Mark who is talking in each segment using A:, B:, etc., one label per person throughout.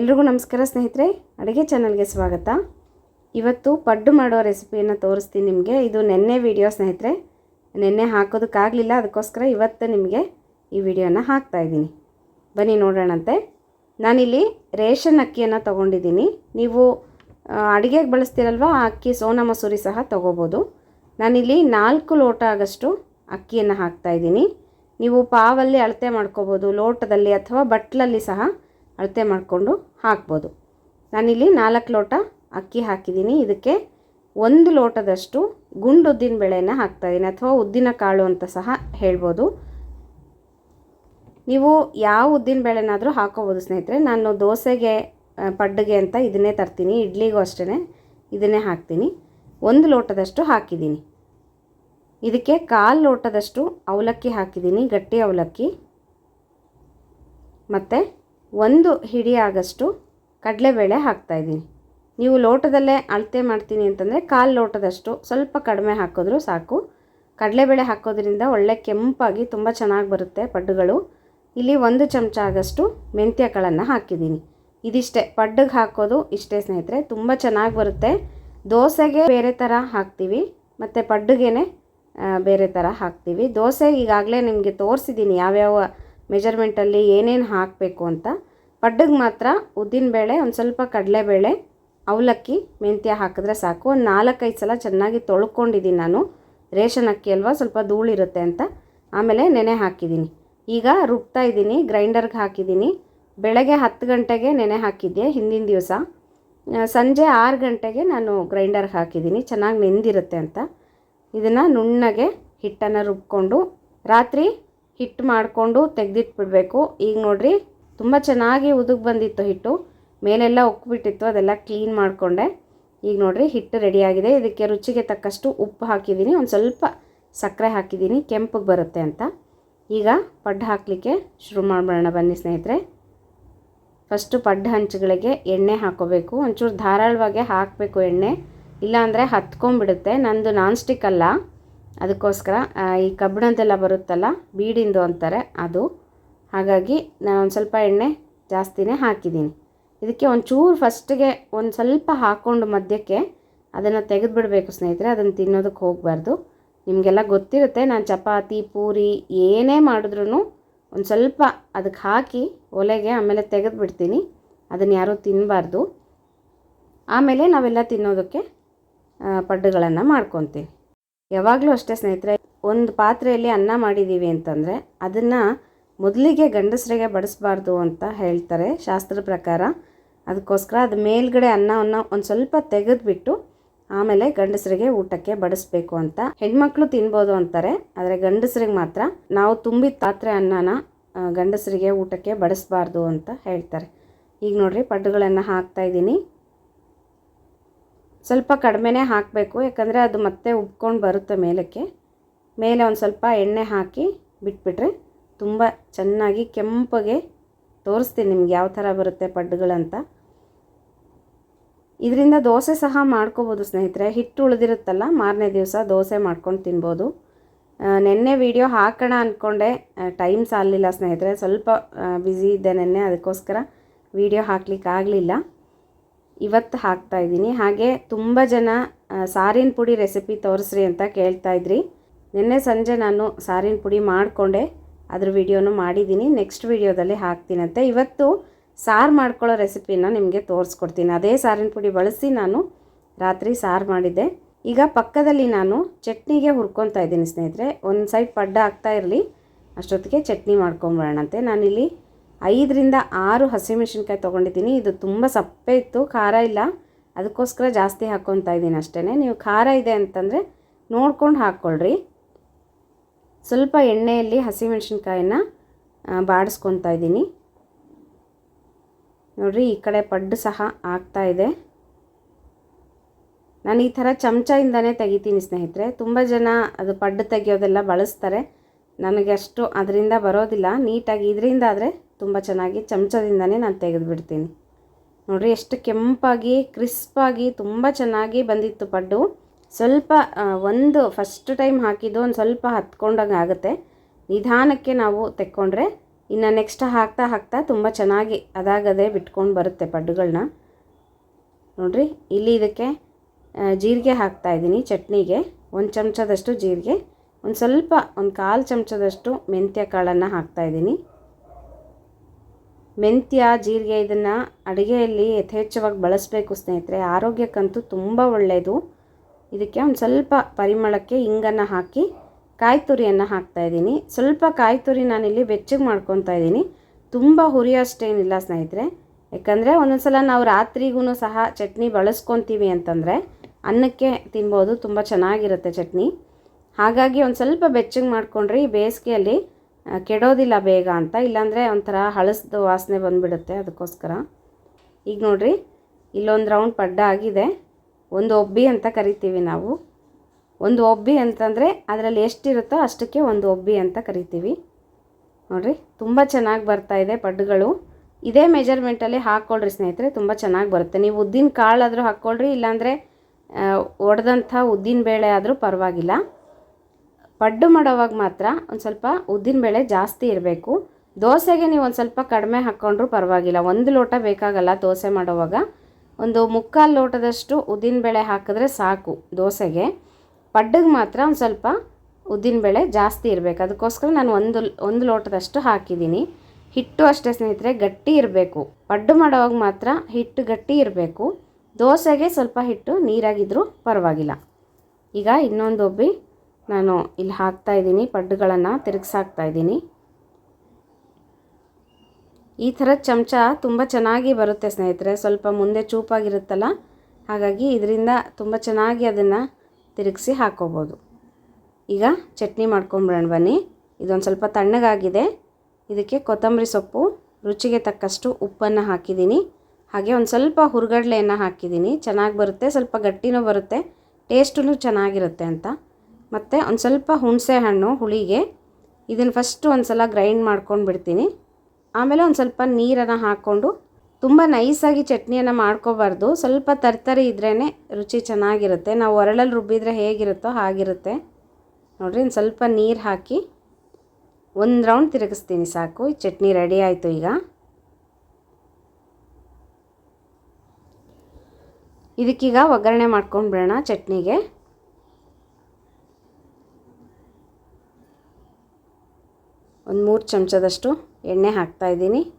A: ಎಲ್ರಿಗೂ ನಮಸ್ಕಾರ ಸ್ನೇಹಿತರೆ, ಅಡುಗೆ ಚಾನಲ್ಗೆ ಸ್ವಾಗತ. ಇವತ್ತು ಪಡ್ಡು ಮಾಡೋ ರೆಸಿಪಿಯನ್ನು ತೋರಿಸ್ತೀನಿ ನಿಮಗೆ. ಇದು ನೆನ್ನೆ ವಿಡಿಯೋ ಸ್ನೇಹಿತರೆ. ನೆನ್ನೆ ಹಾಕೋದಕ್ಕಾಗಲಿಲ್ಲ, ಅದಕ್ಕೋಸ್ಕರ ಇವತ್ತು ನಿಮಗೆ ಈ ವಿಡಿಯೋನ ಹಾಕ್ತಾಯಿದ್ದೀನಿ ಬನ್ನಿ ನೋಡೋಣಂತೆ. ನಾನಿಲ್ಲಿ ರೇಷನ್ ಅಕ್ಕಿಯನ್ನು ತೊಗೊಂಡಿದ್ದೀನಿ. ನೀವು ಅಡುಗೆಗೆ ಬಳಸ್ತೀರಲ್ವ, ಆ ಅಕ್ಕಿ ಸೋನಾ ಮಸೂರಿ ಸಹ ತೊಗೋಬೋದು. ನಾನಿಲ್ಲಿ ನಾಲ್ಕು ಲೋಟ ಆಗಷ್ಟು ಅಕ್ಕಿಯನ್ನು ಹಾಕ್ತಾಯಿದ್ದೀನಿ ನೀವು ಪಾವಲ್ಲಿ ಅಳತೆ ಮಾಡ್ಕೋಬೋದು, ಲೋಟದಲ್ಲಿ ಅಥವಾ ಬಟ್ಲಲ್ಲಿ ಸಹ ಅಳತೆ ಮಾಡಿಕೊಂಡು ಹಾಕ್ಬೋದು. ನಾನಿಲ್ಲಿ ನಾಲ್ಕು ಲೋಟ ಅಕ್ಕಿ ಹಾಕಿದ್ದೀನಿ. ಇದಕ್ಕೆ ಒಂದು ಲೋಟದಷ್ಟು ಗುಂಡು ಉದ್ದಿನ ಬೇಳೆನ ಹಾಕ್ತಾಯಿದ್ದೀನಿ ಅಥವಾ ಉದ್ದಿನ ಕಾಳು ಅಂತ ಸಹ ಹೇಳ್ಬೋದು. ನೀವು ಯಾವ ಉದ್ದಿನ ಬೇಳೆನಾದರೂ ಹಾಕೋಬೋದು ಸ್ನೇಹಿತರೆ. ನಾನು ದೋಸೆಗೆ ಪಡ್ಡಿಗೆ ಅಂತ ಇದನ್ನೇ ತರ್ತೀನಿ. ಇಡ್ಲಿಗೂ ಅಷ್ಟೇ ಇದನ್ನೇ ಹಾಕ್ತೀನಿ. ಒಂದು ಲೋಟದಷ್ಟು ಹಾಕಿದ್ದೀನಿ. ಇದಕ್ಕೆ ಕಾಲು ಲೋಟದಷ್ಟು ಅವಲಕ್ಕಿ ಹಾಕಿದ್ದೀನಿ. ಗಟ್ಟಿ ಅವಲಕ್ಕಿ. ಮತ್ತು ಒಂದು ಹಿಡಿ ಆಗಷ್ಟು ಕಡಲೆಬೇಳೆ ಹಾಕ್ತಾಯಿದ್ದೀನಿ ನೀವು ಲೋಟದಲ್ಲೇ ಅಳತೆ ಮಾಡ್ತೀನಿ ಅಂತಂದರೆ ಕಾಲು ಲೋಟದಷ್ಟು ಸ್ವಲ್ಪ ಕಡಿಮೆ ಹಾಕಿದ್ರು ಸಾಕು. ಕಡಲೆಬೇಳೆ ಹಾಕೋದ್ರಿಂದ ಒಳ್ಳೆ ಕೆಂಪಾಗಿ ತುಂಬ ಚೆನ್ನಾಗಿ ಬರುತ್ತೆ ಪಡ್ಡುಗಳು. ಇಲ್ಲಿ ಒಂದು ಚಮಚ ಆಗಷ್ಟು ಮೆಂತ್ಯ ಕಾಳನ್ನು ಹಾಕಿದ್ದೀನಿ. ಇದಿಷ್ಟೇ, ಪಡ್ಡಗೆ ಹಾಕೋದು ಇಷ್ಟೇ ಸ್ನೇಹಿತರೆ, ತುಂಬ ಚೆನ್ನಾಗಿ ಬರುತ್ತೆ. ದೋಸೆಗೆ ಬೇರೆ ಥರ ಹಾಕ್ತೀವಿ, ಮತ್ತು ಪಡ್ಡಿಗೆನೆ ಬೇರೆ ಥರ ಹಾಕ್ತೀವಿ. ದೋಸೆ ಈಗಾಗಲೇ ನಿಮಗೆ ತೋರಿಸಿದ್ದೀನಿ ಯಾವ್ಯಾವ ಮೆಜರ್ಮೆಂಟಲ್ಲಿ ಏನೇನು ಹಾಕಬೇಕು ಅಂತ. ಪಡ್ಡಿಗೆ ಮಾತ್ರ ಉದ್ದಿನಬೇಳೆ ಒಂದು ಸ್ವಲ್ಪ ಕಡಲೆಬೇಳೆ ಅವಲಕ್ಕಿ, ಮೆಂತ್ಯ ಹಾಕಿದ್ರೆ ಸಾಕು. ಒಂದು ನಾಲ್ಕೈದು ಸಲ ಚೆನ್ನಾಗಿ ತೊಳ್ಕೊಂಡಿದ್ದೀನಿ ನಾನು. ರೇಷನ್ ಅಕ್ಕಿ ಅಲ್ವಾ, ಸ್ವಲ್ಪ ಧೂಳಿರುತ್ತೆ ಅಂತ. ಆಮೇಲೆ ನೆನೆ ಹಾಕಿದ್ದೀನಿ ಈಗ ರುಬ್ತಾ ಇದ್ದೀನಿ ಗ್ರೈಂಡರ್ಗೆ ಹಾಕಿದ್ದೀನಿ ಬೆಳಗ್ಗೆ ಹತ್ತು ಗಂಟೆಗೆ ನೆನೆ ಹಾಕಿದ್ದೆ ಹಿಂದಿನ ದಿವಸ? ಸಂಜೆ ಆರು ಗಂಟೆಗೆ ನಾನು ಗ್ರೈಂಡರ್ಗೆ ಹಾಕಿದ್ದೀನಿ ಚೆನ್ನಾಗಿ ನೆಂದಿರುತ್ತೆ ಅಂತ. ಇದನ್ನು ನುಣ್ಣಗೆ ಹಿಟ್ಟನ್ನು ರುಬ್ಕೊಂಡು, ರಾತ್ರಿ ಹಿಟ್ಟು ಮಾಡಿಕೊಂಡು ತೆಗೆದಿಟ್ಬಿಡ್ಬೇಕು. ಈಗ ನೋಡಿರಿ, ತುಂಬ ಚೆನ್ನಾಗಿ ಉದುಗ್ ಬಂದಿತ್ತು ಹಿಟ್ಟು. ಮೇಲೆಲ್ಲ ಉಕ್ಬಿಟ್ಟಿತ್ತು, ಅದೆಲ್ಲ ಕ್ಲೀನ್ ಮಾಡಿಕೊಂಡೆ. ಈಗ ನೋಡಿರಿ, ಹಿಟ್ಟು ರೆಡಿಯಾಗಿದೆ ಇದಕ್ಕೆ ರುಚಿಗೆ ತಕ್ಕಷ್ಟು ಉಪ್ಪು ಹಾಕಿದ್ದೀನಿ. ಒಂದು ಸ್ವಲ್ಪ ಸಕ್ಕರೆ ಹಾಕಿದ್ದೀನಿ. ಕೆಂಪಗೆ ಬರುತ್ತೆ ಅಂತ. ಈಗ ಪಡ್ಡು ಹಾಕಲಿಕ್ಕೆ ಶುರು ಮಾಡಿಬಿಡೋಣ ಬನ್ನಿ ಸ್ನೇಹಿತರೆ. ಫಸ್ಟು ಪಡ್ಡು ಹಂಚುಗಳಿಗೆ ಎಣ್ಣೆ ಹಾಕೋಬೇಕು. ಒಂಚೂರು ಧಾರಾಳವಾಗಿ ಹಾಕಬೇಕು ಎಣ್ಣೆ. ಇಲ್ಲಾಂದರೆ ಹತ್ಕೊಂಬಿಡುತ್ತೆ ನಂದು ನಾನ್ ಸ್ಟಿಕ್ ಅಲ್ಲ. ಅದಕ್ಕೋಸ್ಕರ ಈ ಕಬ್ಬಿಣದ್ದೆಲ್ಲ ಬರುತ್ತಲ್ಲ, ಬೀಡಿಂದು ಅಂತಾರೆ ಅದು. ಹಾಗಾಗಿ ನಾನು ಒಂದು ಸ್ವಲ್ಪ ಎಣ್ಣೆ ಜಾಸ್ತಿನೇ ಹಾಕಿದ್ದೀನಿ. ಇದಕ್ಕೆ ಒಂಚೂರು ಫಸ್ಟಿಗೆ ಒಂದು ಸ್ವಲ್ಪ ಹಾಕ್ಕೊಂಡು ಮಧ್ಯಕ್ಕೆ ಅದನ್ನು ತೆಗೆದುಬಿಡಬೇಕು ಸ್ನೇಹಿತರೆ, ಅದನ್ನು ತಿನ್ನೋದಕ್ಕೆ ಹೋಗಬಾರ್ದು. ನಿಮಗೆಲ್ಲ ಗೊತ್ತಿರುತ್ತೆ, ನಾನು ಚಪಾತಿ, ಪೂರಿ ಏನೇ ಮಾಡಿದ್ರೂ ಒಂದು ಸ್ವಲ್ಪ ಅದಕ್ಕೆ ಹಾಕಿ ಒಲೆಗೆ ಆಮೇಲೆ ತೆಗೆದುಬಿಡ್ತೀನಿ. ಅದನ್ನು ಯಾರೂ ತಿನ್ನಬಾರ್ದು ಆಮೇಲೆ ನಾವೆಲ್ಲ ತಿನ್ನೋದಕ್ಕೆ ಪಡ್ಡುಗಳನ್ನು ಮಾಡ್ಕೊತೀವಿ. ಯಾವಾಗಲೂ ಅಷ್ಟೇ ಸ್ನೇಹಿತರೆ, ಒಂದು ಪಾತ್ರೆಯಲ್ಲಿ ಅನ್ನ ಮಾಡಿದ್ದೀವಿ ಅಂತಂದರೆ ಅದನ್ನು ಮೊದಲಿಗೆ ಗಂಡಸರಿಗೆ ಬಡಿಸ್ಬಾರ್ದು ಅಂತ ಹೇಳ್ತಾರೆ ಶಾಸ್ತ್ರದ ಪ್ರಕಾರ. ಅದಕ್ಕೋಸ್ಕರ ಅದು ಮೇಲ್ಗಡೆ ಅನ್ನವನ್ನು ಒಂದು ಸ್ವಲ್ಪ ತೆಗೆದುಬಿಟ್ಟು ಆಮೇಲೆ ಗಂಡಸರಿಗೆ ಊಟಕ್ಕೆ ಬಡಿಸ್ಬೇಕು ಅಂತ. ಹೆಣ್ಮಕ್ಳು ತಿನ್ಬೋದು ಅಂತಾರೆ, ಆದರೆ ಗಂಡಸರಿಗೆ ಮಾತ್ರ. ನಾವು ತುಂಬಿದ ಪಾತ್ರೆ ಅನ್ನನ ಗಂಡಸರಿಗೆ ಊಟಕ್ಕೆ ಬಡಿಸ್ಬಾರ್ದು ಅಂತ ಹೇಳ್ತಾರೆ. ಈಗ ನೋಡ್ರಿ ಪಡ್ಡುಗಳನ್ನು ಹಾಕ್ತಾ ಇದ್ದೀನಿ. ಸ್ವಲ್ಪ ಕಡಿಮೆನೇ ಹಾಕಬೇಕು, ಯಾಕಂದರೆ ಅದು ಮತ್ತೆ ಉಬ್ಕೊಂಡು ಬರುತ್ತೆ ಮೇಲಕ್ಕೆ. ಮೇಲೆ ಒಂದು ಸ್ವಲ್ಪ ಎಣ್ಣೆ ಹಾಕಿ ಬಿಟ್ಬಿಟ್ರೆ ತುಂಬ ಚೆನ್ನಾಗಿ ಕೆಂಪಗೆ ತೋರಿಸ್ತೀನಿ ನಿಮ್ಗೆ ಯಾವ ಥರ ಬರುತ್ತೆ ಪಡ್ಡುಗಳಂತ. ಇದರಿಂದ ದೋಸೆ ಸಹ ಮಾಡ್ಕೋಬೋದು ಸ್ನೇಹಿತರೆ. ಹಿಟ್ಟು ಉಳಿದಿರುತ್ತಲ್ಲ, ಮಾರನೇ ದಿವಸ ದೋಸೆ ಮಾಡ್ಕೊಂಡು ತಿನ್ಬೋದು. ನೆನ್ನೆ ವಿಡಿಯೋ ಹಾಕೋಣ ಅಂದ್ಕೊಂಡೆ ಟೈಮ್ ಸಾಲಿಲ್ಲ ಸ್ನೇಹಿತರೆ. ಸ್ವಲ್ಪ ಬ್ಯುಸಿ ಇದ್ದೆ ನೆನ್ನೆ, ಅದಕ್ಕೋಸ್ಕರ ವಿಡಿಯೋ ಹಾಕ್ಲಿಕ್ಕೆ ಆಗಲಿಲ್ಲ ಇವತ್ತು ಹಾಕ್ತಾ ಇದ್ದೀನಿ. ಹಾಗೆ ತುಂಬ ಜನ ಸಾರಿನ ಪುಡಿ ರೆಸಿಪಿ ತೋರಿಸ್ರಿ ಅಂತ ಕೇಳ್ತಾ ಇದ್ರಿ. ನಿನ್ನೆ ಸಂಜೆ ನಾನು ಸಾರಿನ ಪುಡಿ ಮಾಡಿಕೊಂಡೆ. ಅದ್ರ ವಿಡಿಯೋನು ಮಾಡಿದ್ದೀನಿ. ನೆಕ್ಸ್ಟ್ ವಿಡಿಯೋದಲ್ಲಿ ಹಾಕ್ತೀನಂತೆ. ಇವತ್ತು ಸಾರು ಮಾಡ್ಕೊಳ್ಳೋ ರೆಸಿಪಿನ ನಿಮಗೆ ತೋರಿಸ್ಕೊಡ್ತೀನಿ. ಅದೇ ಸಾರಿನ ಪುಡಿ ಬಳಸಿ ನಾನು ರಾತ್ರಿ ಸಾರು ಮಾಡಿದ್ದೆ. ಈಗ ಪಕ್ಕದಲ್ಲಿ ನಾನು ಚಟ್ನಿಗೆ ಹುರ್ಕೊತಾ ಇದ್ದೀನಿ ಸ್ನೇಹಿತರೆ. ಒಂದು ಸೈಡ್ ಪಡ್ಡ ಹಾಕ್ತಾ ಇರಲಿ. ಅಷ್ಟೊತ್ತಿಗೆ ಚಟ್ನಿ ಮಾಡ್ಕೊಂಬರೋಣಂತೆ ನಾನಿಲ್ಲಿ ಐದರಿಂದ ಆರು ಹಸಿಮೆಣಸಿನ್ಕಾಯಿ ತೊಗೊಂಡಿದ್ದೀನಿ. ಇದು ತುಂಬ ಸಪ್ಪೆ ಇತ್ತು, ಖಾರ ಇಲ್ಲ. ಅದಕ್ಕೋಸ್ಕರ ಜಾಸ್ತಿ ಹಾಕ್ಕೊತಾ ಇದ್ದೀನಿ ಅಷ್ಟೇ ನೀವು ಖಾರ ಇದೆ ಅಂತಂದರೆ ನೋಡ್ಕೊಂಡು ಹಾಕ್ಕೊಳ್ರಿ. ಸ್ವಲ್ಪ ಎಣ್ಣೆಯಲ್ಲಿ ಹಸಿಮೆಣಸಿನ್ಕಾಯಿನ ಬಾಡಿಸ್ಕೊತಾ ಇದ್ದೀನಿ. ನೋಡ್ರಿ, ಈ ಕಡೆ ಪಡ್ಡು ಸಹ ಆಗ್ತಾ ಇದೆ. ನಾನು ಈ ಥರ ಚಮಚದಿಂದನೇ ತೆಗಿತೀನಿ ಸ್ನೇಹಿತರೆ. ತುಂಬ ಜನ ಅದು ಪಡ್ಡು ತೆಗಿಯೋದೆಲ್ಲ ಬಳಸ್ತಾರೆ. ನನಗೆ ಅಷ್ಟು ಅದರಿಂದ ಬರೋದಿಲ್ಲ. ನೀಟಾಗಿ ಇದರಿಂದ ಆದರೆ ತುಂಬ ಚೆನ್ನಾಗಿ ಚಮಚದಿಂದನೇ ನಾನು ತೆಗೆದುಬಿಡ್ತೀನಿ ನೋಡಿರಿ ಎಷ್ಟು ಕೆಂಪಾಗಿ, ಕ್ರಿಸ್ಪಾಗಿ, ತುಂಬ ಚೆನ್ನಾಗಿ ಬಂದಿತ್ತು ಪಡ್ಡು. ಸ್ವಲ್ಪ ಒಂದು ಫಸ್ಟ್ ಟೈಮ್ ಹಾಕಿದ್ದು ಒಂದು ಸ್ವಲ್ಪ ಹತ್ಕೊಂಡಂಗೆ ಆಗುತ್ತೆ. ನಿಧಾನಕ್ಕೆ ನಾವು ತೆಕ್ಕೊಂಡ್ರೆ ಇನ್ನು ನೆಕ್ಸ್ಟ್ ಹಾಕ್ತಾ ಹಾಕ್ತಾ ತುಂಬ ಚೆನ್ನಾಗಿ ಅದಾಗದೇ ಬಿಟ್ಕೊಂಡು ಬರುತ್ತೆ ಪಡ್ಡುಗಳನ್ನ ನೋಡಿರಿ, ಇಲ್ಲಿ ಇದಕ್ಕೆ ಜೀರಿಗೆ ಹಾಕ್ತಾ ಇದ್ದೀನಿ ಚಟ್ನಿಗೆ. ಒಂದು ಚಮಚದಷ್ಟು ಜೀರಿಗೆ, ಒಂದು ಸ್ವಲ್ಪ, ಒಂದು ಕಾಲು ಚಮಚದಷ್ಟು ಮೆಂತ್ಯ ಕಾಳನ್ನು ಹಾಕ್ತಾ ಇದ್ದೀನಿ. ಮೆಂತ್ಯ, ಜೀರಿಗೆ ಇದನ್ನು ಅಡುಗೆಯಲ್ಲಿ ಯಥೇಚ್ಛವಾಗಿ ಬಳಸಬೇಕು ಸ್ನೇಹಿತರೆ. ಆರೋಗ್ಯಕ್ಕಂತೂ ತುಂಬ ಒಳ್ಳೆಯದು ಇದಕ್ಕೆ ಒಂದು ಸ್ವಲ್ಪ ಪರಿಮಳಕ್ಕೆ ಹಿಂಗನ್ನು ಹಾಕಿ ಕಾಯಿ ತುರಿಯನ್ನು ಹಾಕ್ತಾ ಇದ್ದೀನಿ. ಸ್ವಲ್ಪ ಕಾಯಿ ತುರಿ ನಾನಿಲ್ಲಿ ಬೆಚ್ಚಗೆ ಮಾಡ್ಕೊತಾ ಇದ್ದೀನಿ. ತುಂಬ ಹುರಿಯೋಷ್ಟೇನಿಲ್ಲ ಸ್ನೇಹಿತರೆ. ಯಾಕಂದರೆ ಒಂದೊಂದು ಸಲ ನಾವು ರಾತ್ರಿಗೂ ಸಹ ಚಟ್ನಿ ಬಳಸ್ಕೊತೀವಿ ಅಂತಂದರೆ ಅನ್ನಕ್ಕೆ ತಿನ್ಬೋದು, ತುಂಬ ಚೆನ್ನಾಗಿರುತ್ತೆ ಚಟ್ನಿ. ಹಾಗಾಗಿ ಒಂದು ಸ್ವಲ್ಪ ಬೆಚ್ಚಗೆ ಮಾಡಿಕೊಂಡ್ರೆ ಈ ಬೇಸಿಗೆಯಲ್ಲಿ ಕೆಡೋದಿಲ್ಲ ಬೇಗ ಅಂತ, ಇಲ್ಲಾಂದರೆ ಒಂಥರ ಹಳಸ್ದು ವಾಸನೆ ಬಂದುಬಿಡುತ್ತೆ ಅದಕ್ಕೋಸ್ಕರ. ಈಗ ನೋಡಿರಿ, ಇಲ್ಲೊಂದು ರೌಂಡ್ ಪಡ್ಡ ಆಗಿದೆ. ಒಂದು ಒಬ್ಬಿ ಅಂತ ಕರಿತೀವಿ ನಾವು. ಒಂದು ಒಬ್ಬಿ ಅಂತಂದರೆ ಅದರಲ್ಲಿ ಎಷ್ಟಿರುತ್ತೋ ಅಷ್ಟಕ್ಕೆ ಒಂದು ಒಬ್ಬಿ ಅಂತ ಕರಿತೀವಿ. ನೋಡಿರಿ, ತುಂಬ ಚೆನ್ನಾಗಿ ಬರ್ತಾ ಇದೆ ಪಡ್ಡುಗಳು ಇದೇ ಮೆಜರ್ಮೆಂಟಲ್ಲಿ ಹಾಕ್ಕೊಳ್ರಿ ಸ್ನೇಹಿತರೆ, ತುಂಬ ಚೆನ್ನಾಗಿ ಬರುತ್ತೆ. ನೀವು ಉದ್ದಿನ ಕಾಳಾದರೂ ಹಾಕ್ಕೊಳ್ರಿ, ಇಲ್ಲಾಂದರೆ ಒಡೆದಂಥ ಉದ್ದಿನ ಬೇಳೆ ಆದರೂ ಪರವಾಗಿಲ್ಲ. ಪಡ್ಡು ಮಾಡೋವಾಗ ಮಾತ್ರ ಒಂದು ಸ್ವಲ್ಪ ಉದ್ದಿನಬೇಳೆ ಜಾಸ್ತಿ ಇರಬೇಕು. ದೋಸೆಗೆ ನೀವು ಒಂದು ಸ್ವಲ್ಪ ಕಡಿಮೆ ಹಾಕ್ಕೊಂಡ್ರೂ ಪರವಾಗಿಲ್ಲ. ಒಂದು ಲೋಟ ಬೇಕಾಗಲ್ಲ ದೋಸೆ ಮಾಡೋವಾಗ. ಒಂದು ಮುಕ್ಕಾಲು ಲೋಟದಷ್ಟು ಉದ್ದಿನಬೇಳೆ ಹಾಕಿದ್ರೆ ಸಾಕು ದೋಸೆಗೆ. ಪಡ್ಡಿಗೆ ಮಾತ್ರ ಒಂದು ಸ್ವಲ್ಪ ಉದ್ದಿನಬೇಳೆ ಜಾಸ್ತಿ ಇರಬೇಕು. ಅದಕ್ಕೋಸ್ಕರ ನಾನು ಒಂದು ಒಂದು ಲೋಟದಷ್ಟು ಹಾಕಿದ್ದೀನಿ. ಹಿಟ್ಟು ಅಷ್ಟೇ ಸ್ನೇಹಿತರೆ, ಗಟ್ಟಿ ಇರಬೇಕು. ಪಡ್ಡು ಮಾಡೋವಾಗ ಮಾತ್ರ ಹಿಟ್ಟು ಗಟ್ಟಿ ಇರಬೇಕು. ದೋಸೆಗೆ ಸ್ವಲ್ಪ ಹಿಟ್ಟು ನೀರಾಗಿದ್ದರೂ ಪರವಾಗಿಲ್ಲ. ಈಗ ಇನ್ನೊಂದು ಒಬ್ಬಿ ನಾನು ಇಲ್ಲಿ ಹಾಕ್ತಾ ಇದ್ದೀನಿ, ಪಡ್ಡುಗಳನ್ನು ತಿರುಗಿಸಾಕ್ತಾ ಇದ್ದೀನಿ. ಈ ಥರದ ಚಮಚ ತುಂಬ ಚೆನ್ನಾಗಿ ಬರುತ್ತೆ ಸ್ನೇಹಿತರೆ, ಸ್ವಲ್ಪ ಮುಂದೆ ಚೂಪಾಗಿರುತ್ತಲ್ಲ, ಹಾಗಾಗಿ ಇದರಿಂದ ತುಂಬ ಚೆನ್ನಾಗಿ ಅದನ್ನು ತಿರುಗಿಸಿ ಹಾಕೋಬೋದು. ಈಗ ಚಟ್ನಿ ಮಾಡ್ಕೊಂಬಿಡೋಣ ಬನ್ನಿ. ಇದೊಂದು ಸ್ವಲ್ಪ ತಣ್ಣಗಾಗಿದೆ. ಇದಕ್ಕೆ ಕೊತ್ತಂಬರಿ ಸೊಪ್ಪು, ರುಚಿಗೆ ತಕ್ಕಷ್ಟು ಉಪ್ಪನ್ನು ಹಾಕಿದ್ದೀನಿ. ಹಾಗೆ ಒಂದು ಸ್ವಲ್ಪ ಹುರ್ಗಡ್ಲೆಯನ್ನು ಹಾಕಿದ್ದೀನಿ. ಚೆನ್ನಾಗಿ ಬರುತ್ತೆ, ಸ್ವಲ್ಪ ಗಟ್ಟಿನೂ ಬರುತ್ತೆ ಟೇಸ್ಟೂ ಚೆನ್ನಾಗಿರುತ್ತೆ ಅಂತ. ಮತ್ತು ಒಂದು ಸ್ವಲ್ಪ ಹುಣಸೆ ಹಣ್ಣು, ಹುಳಿಗೆ. ಇದನ್ನು ಫಸ್ಟು ಒಂದು ಸಲ ಗ್ರೈಂಡ್ ಮಾಡ್ಕೊಂಡು ಬಿಡ್ತೀನಿ. ಆಮೇಲೆ ಒಂದು ಸ್ವಲ್ಪ ನೀರನ್ನು ಹಾಕ್ಕೊಂಡು ತುಂಬ ನೈಸಾಗಿ ಚಟ್ನಿಯನ್ನು ಮಾಡ್ಕೋಬಾರ್ದು. ಸ್ವಲ್ಪ ತರ್ತರಿ ಇದ್ರೇ ರುಚಿ ಚೆನ್ನಾಗಿರುತ್ತೆ. ನಾವು ಒರಳಲ್ಲಿ ರುಬ್ಬಿದ್ರೆ ಹೇಗಿರುತ್ತೋ ಹಾಗಿರುತ್ತೆ. ನೋಡಿರಿ, ಒಂದು ಸ್ವಲ್ಪ ನೀರು ಹಾಕಿ ಒಂದು ರೌಂಡ್ ತಿರುಗಿಸ್ತೀನಿ ಸಾಕು. ಈ ಚಟ್ನಿ ರೆಡಿ ಆಯಿತು ಈಗ. ಇದಕ್ಕೀಗ ಒಗ್ಗರಣೆ ಮಾಡ್ಕೊಂಡು ಬಿಡೋಣ ಚಟ್ನಿಗೆ. ಒಂದು ಮೂರು ಚಮಚದಷ್ಟು ಎಣ್ಣೆ ಹಾಕ್ತಾಯಿದ್ದೀನಿ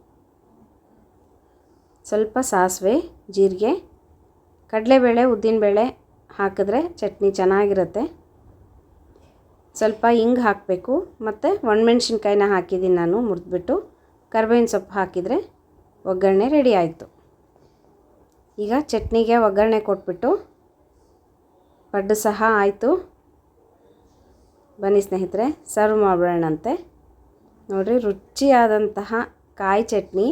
A: ಸ್ವಲ್ಪ ಸಾಸಿವೆ, ಜೀರಿಗೆ, ಕಡಲೆಬೇಳೆ, ಉದ್ದಿನಬೇಳೆ ಹಾಕಿದ್ರೆ ಚಟ್ನಿ ಚೆನ್ನಾಗಿರುತ್ತೆ. ಸ್ವಲ್ಪ ಹಿಂಗೆ ಹಾಕಬೇಕು. ಮತ್ತು ಒಣಮೆಣ್ಸಿನ್ಕಾಯಿನ ಹಾಕಿದ್ದೀನಿ ನಾನು, ಮುರಿದ್ಬಿಟ್ಟು. ಕರ್ಬೇವಿನ ಸೊಪ್ಪು ಹಾಕಿದರೆ ಒಗ್ಗರಣೆ ರೆಡಿ ಆಯಿತು. ಈಗ ಚಟ್ನಿಗೆ ಒಗ್ಗರಣೆ ಕೊಟ್ಬಿಟ್ಟು ಪಡ್ಡು ಸಹ ಆಯಿತು. ಬನ್ನಿ ಸ್ನೇಹಿತರೆ, ಸರ್ವ್ ಮಾಡಿಬಿಡೋಣಂತೆ. ನೋಡಿರಿ, ರುಚಿಯಾದಂತಹ ಕಾಯಿ ಚಟ್ನಿ.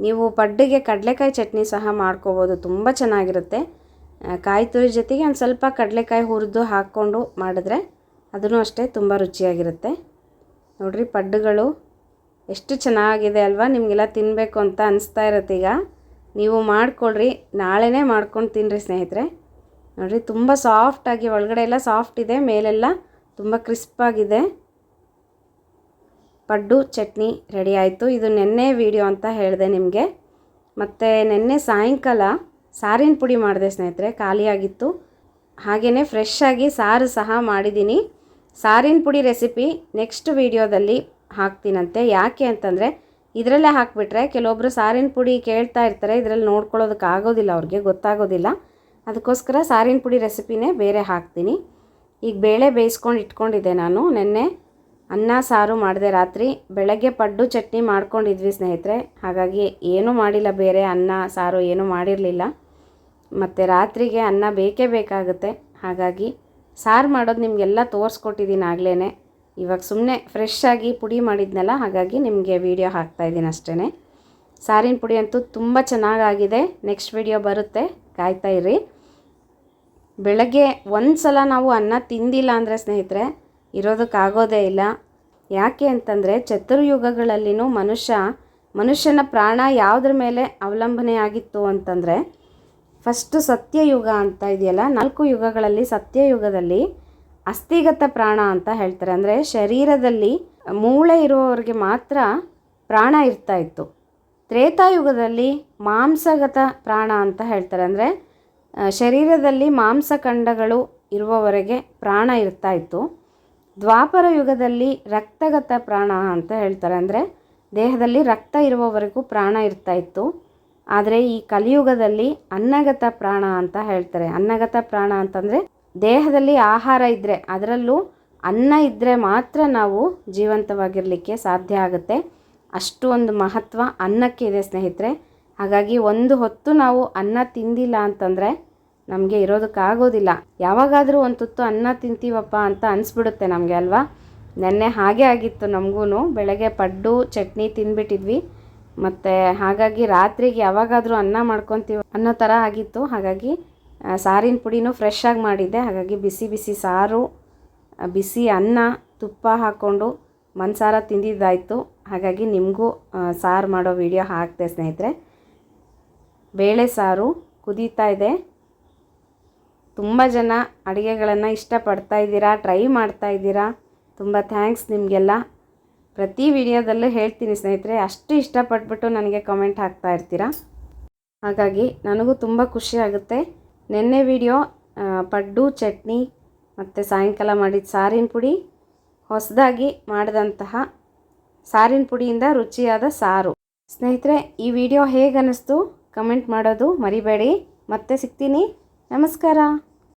A: ನೀವು ಪಡ್ಡಿಗೆ ಕಡಲೆಕಾಯಿ ಚಟ್ನಿ ಸಹ ಮಾಡ್ಕೋಬೋದು, ತುಂಬ ಚೆನ್ನಾಗಿರುತ್ತೆ. ಕಾಯಿ ತುರಿ ಜೊತೆಗೆ ಒಂದು ಸ್ವಲ್ಪ ಕಡಲೆಕಾಯಿ ಹುರಿದು ಹಾಕ್ಕೊಂಡು ಮಾಡಿದ್ರೆ ಅದೂ ಅಷ್ಟೇ ತುಂಬ ರುಚಿಯಾಗಿರುತ್ತೆ. ನೋಡಿರಿ, ಪಡ್ಡುಗಳು ಎಷ್ಟು ಚೆನ್ನಾಗಿದೆ ಅಲ್ವಾ? ನಿಮಗೆಲ್ಲ ತಿನ್ನಬೇಕು ಅಂತ ಅನಿಸ್ತಾ ಇರುತ್ತೆ ಈಗ. ನೀವು ಮಾಡ್ಕೊಳ್ರಿ, ನಾಳೆನೇ ಮಾಡ್ಕೊಂಡು ತಿನ್ನಿರಿ ಸ್ನೇಹಿತರೆ. ನೋಡಿರಿ, ತುಂಬ ಸಾಫ್ಟಾಗಿ ಒಳಗಡೆ ಎಲ್ಲ ಸಾಫ್ಟ್ ಇದೆ, ಮೇಲೆಲ್ಲ ತುಂಬ ಕ್ರಿಸ್ಪಾಗಿದೆ ಪಡ್ಡು ಚಟ್ನಿ ರೆಡಿ ಆಯಿತು. ಇದು ನೆನ್ನೆ ವಿಡಿಯೋ ಅಂತ ಹೇಳಿದೆ ನಿಮಗೆ. ಮತ್ತು ನೆನ್ನೆ ಸಾಯಂಕಾಲ ಸಾರಿನ ಪುಡಿ ಮಾಡಿದೆ ಸ್ನೇಹಿತರೆ, ಖಾಲಿಯಾಗಿತ್ತು. ಹಾಗೆಯೇ ಫ್ರೆಶ್ ಆಗಿ ಸಾರು ಸಹ ಮಾಡಿದ್ದೀನಿ ಸಾರಿನ ಪುಡಿ ರೆಸಿಪಿ ನೆಕ್ಸ್ಟ್ ವೀಡಿಯೋದಲ್ಲಿ ಹಾಕ್ತೀನಂತೆ. ಯಾಕೆ ಅಂತಂದರೆ, ಇದರಲ್ಲೇ ಹಾಕಿಬಿಟ್ರೆ ಕೆಲವೊಬ್ಬರು ಸಾರಿನ ಪುಡಿ ಕೇಳ್ತಾ ಇರ್ತಾರೆ, ಇದರಲ್ಲಿ ನೋಡ್ಕೊಳ್ಳೋದಕ್ಕೆ ಆಗೋದಿಲ್ಲ ಅವ್ರಿಗೆ, ಗೊತ್ತಾಗೋದಿಲ್ಲ. ಅದಕ್ಕೋಸ್ಕರ ಸಾರಿನ ಪುಡಿ ರೆಸಿಪಿನೇ ಬೇರೆ ಹಾಕ್ತೀನಿ. ಈಗ ಬೇಳೆ ಬೇಯಿಸ್ಕೊಂಡು ಇಟ್ಕೊಂಡಿದ್ದೆ ನಾನು. ನೆನ್ನೆ ಅನ್ನ, ಸಾರು ಮಾಡಿದೆ ರಾತ್ರಿ ಬೆಳಗ್ಗೆ ಪಡ್ಡು ಚಟ್ನಿ ಮಾಡ್ಕೊಂಡಿದ್ವಿ ಸ್ನೇಹಿತರೆ. ಹಾಗಾಗಿ ಏನೂ ಮಾಡಿಲ್ಲ, ಬೇರೆ ಅನ್ನ, ಸಾರು ಏನೂ ಮಾಡಿರಲಿಲ್ಲ. ಮತ್ತು ರಾತ್ರಿಗೆ ಅನ್ನ ಬೇಕೇ ಬೇಕಾಗುತ್ತೆ. ಹಾಗಾಗಿ ಸಾರು ಮಾಡೋದು ನಿಮಗೆಲ್ಲ ತೋರಿಸ್ಕೊಟ್ಟಿದ್ದೀನಿ ಆಗ್ಲೇ ಇವಾಗ ಸುಮ್ಮನೆ ಫ್ರೆಶ್ ಆಗಿ ಪುಡಿ ಮಾಡಿದ್ನಲ್ಲ, ಹಾಗಾಗಿ ನಿಮಗೆ ವೀಡಿಯೋ ಹಾಕ್ತಾಯಿದ್ದೀನಿ ಅಷ್ಟೇ ಸಾರಿನ ಪುಡಿ ಅಂತೂ ತುಂಬ ಚೆನ್ನಾಗಾಗಿದೆ. ನೆಕ್ಸ್ಟ್ ವೀಡಿಯೋ ಬರುತ್ತೆ. ಕಾಯ್ತಾ ಇರಿ ಬೆಳಗ್ಗೆ ಒಂದು ಸಲ ನಾವು ಅನ್ನ ತಿಂದಿಲ್ಲ ಅಂದರೆ ಸ್ನೇಹಿತರೆ ಇರೋದಕ್ಕಾಗೋದೇ ಇಲ್ಲ. ಯಾಕೆ ಅಂತಂದರೆ ಚತುರ್ಯುಗಗಳಲ್ಲಿನೂ ಮನುಷ್ಯ, ಮನುಷ್ಯನ ಪ್ರಾಣ ಯಾವುದ್ರ ಮೇಲೆ ಅವಲಂಬನೆ ಆಗಿತ್ತು ಅಂತಂದರೆ ಫಸ್ಟು ಸತ್ಯಯುಗ ಅಂತ ಇದೆಯಲ್ಲ, ನಾಲ್ಕು ಯುಗಗಳಲ್ಲಿ ಸತ್ಯಯುಗದಲ್ಲಿ ಅಸ್ಥಿಗತ ಪ್ರಾಣ ಅಂತ ಹೇಳ್ತಾರೆ. ಅಂದರೆ ಶರೀರದಲ್ಲಿ ಮೂಳೆ ಇರುವವರಿಗೆ ಮಾತ್ರ ಪ್ರಾಣ ಇರ್ತಾ ಇತ್ತು. ತ್ರೇತಾಯುಗದಲ್ಲಿ ಮಾಂಸಗತ ಪ್ರಾಣ ಅಂತ ಹೇಳ್ತಾರೆ. ಅಂದರೆ ಶರೀರದಲ್ಲಿ ಮಾಂಸಖಂಡಗಳು ಇರುವವರೆಗೆ ಪ್ರಾಣ ಇರ್ತಾ ಇತ್ತು. ದ್ವಾಪರ ಯುಗದಲ್ಲಿ ರಕ್ತಗತ ಪ್ರಾಣ ಅಂತ ಹೇಳ್ತಾರೆ. ಅಂದರೆ ದೇಹದಲ್ಲಿ ರಕ್ತ ಇರುವವರೆಗೂ ಪ್ರಾಣ ಇರ್ತಾ ಇತ್ತು. ಆದರೆ ಈ ಕಲಿಯುಗದಲ್ಲಿ ಅನ್ನಗತ ಪ್ರಾಣ ಅಂತ ಹೇಳ್ತಾರೆ. ಅನ್ನಗತ ಪ್ರಾಣ ಅಂತಂದರೆ ದೇಹದಲ್ಲಿ ಆಹಾರ ಇದ್ದರೆ ಅದರಲ್ಲೂ ಅನ್ನ ಇದ್ದರೆ ಮಾತ್ರ ನಾವು ಜೀವಂತವಾಗಿರಲಿಕ್ಕೆ ಸಾಧ್ಯ ಆಗುತ್ತೆ. ಅಷ್ಟು ಒಂದು ಮಹತ್ವ ಅನ್ನಕ್ಕೆ ಇದೆ ಸ್ನೇಹಿತರೆ. ಹಾಗಾಗಿ ಒಂದು ಹೊತ್ತು ನಾವು ಅನ್ನ ತಿಂದಿಲ್ಲ ಅಂತಂದರೆ ನಮಗೆ ಇರೋದಕ್ಕಾಗೋದಿಲ್ಲ. ಯಾವಾಗಾದರೂ ಒಂದು ತುತ್ತು ಅನ್ನ ತಿಂತೀವಪ್ಪ ಅಂತ ಅನಿಸ್ಬಿಡುತ್ತೆ ನಮಗೆ ಅಲ್ವಾ? ನೆನ್ನೆ ಹಾಗೆ ಆಗಿತ್ತು ನಮಗೂ ಬೆಳಗ್ಗೆ ಪಡ್ಡು, ಚಟ್ನಿ ತಿಂದ್ಬಿಟ್ಟಿದ್ವಿ ಮತ್ತು ಹಾಗಾಗಿ ರಾತ್ರಿಗೆ ಯಾವಾಗಾದರೂ ಅನ್ನ ಮಾಡ್ಕೊತೀವಿ ಅನ್ನೋ ಥರ ಆಗಿತ್ತು. ಹಾಗಾಗಿ ಸಾರಿನ ಪುಡಿನೂ ಫ್ರೆಶ್ ಆಗಿ ಮಾಡಿದ್ದೆ. ಹಾಗಾಗಿ ಬಿಸಿ ಬಿಸಿ ಸಾರು ಬಿಸಿ ಅನ್ನ, ತುಪ್ಪ ಹಾಕ್ಕೊಂಡು ಮನ್ಸಾರ ತಿಂದಿದ್ದಾಯಿತು. ಹಾಗಾಗಿ ನಿಮಗೂ ಸಾರು ಮಾಡೋ ವಿಡಿಯೋ ಹಾಕ್ತೆ ಸ್ನೇಹಿತರೆ. ಬೇಳೆ ಸಾರು ಕುದೀತಾ ಇದೆ. ತುಂಬ ಜನ ಅಡುಗೆಗಳನ್ನು ಇಷ್ಟಪಡ್ತಾ ಇದ್ದೀರಾ ಟ್ರೈ ಮಾಡ್ತಾ ಇದ್ದೀರಾ? ತುಂಬ ಥ್ಯಾಂಕ್ಸ್ ನಿಮಗೆಲ್ಲ. ಪ್ರತಿ ವಿಡಿಯೋದಲ್ಲೂ ಹೇಳ್ತೀನಿ ಸ್ನೇಹಿತರೆ, ಅಷ್ಟು ಇಷ್ಟಪಟ್ಬಿಟ್ಟು ನನಗೆ ಕಮೆಂಟ್ ಹಾಕ್ತಾ ಇರ್ತೀರಾ? ಹಾಗಾಗಿ ನನಗೂ ತುಂಬ ಖುಷಿ ಆಗುತ್ತೆ. ನಿನ್ನೆ ವಿಡಿಯೋ ಪಡ್ಡು, ಚಟ್ನಿ ಮತ್ತು ಸಾಯಂಕಾಲ ಮಾಡಿದ ಸಾರಿನ ಪುಡಿ, ಹೊಸದಾಗಿ ಮಾಡಿದಂತಹ ಸಾರಿನ ಪುಡಿಯಿಂದ ರುಚಿಯಾದ ಸಾರು. ಸ್ನೇಹಿತರೆ, ಈ ವಿಡಿಯೋ ಹೇಗೆ ಅನ್ನಿಸ್ತು ಕಮೆಂಟ್ ಮಾಡೋದು ಮರಿಬೇಡಿ. ಮತ್ತೆ ಸಿಗ್ತೀನಿ. ನಮಸ್ಕಾರ.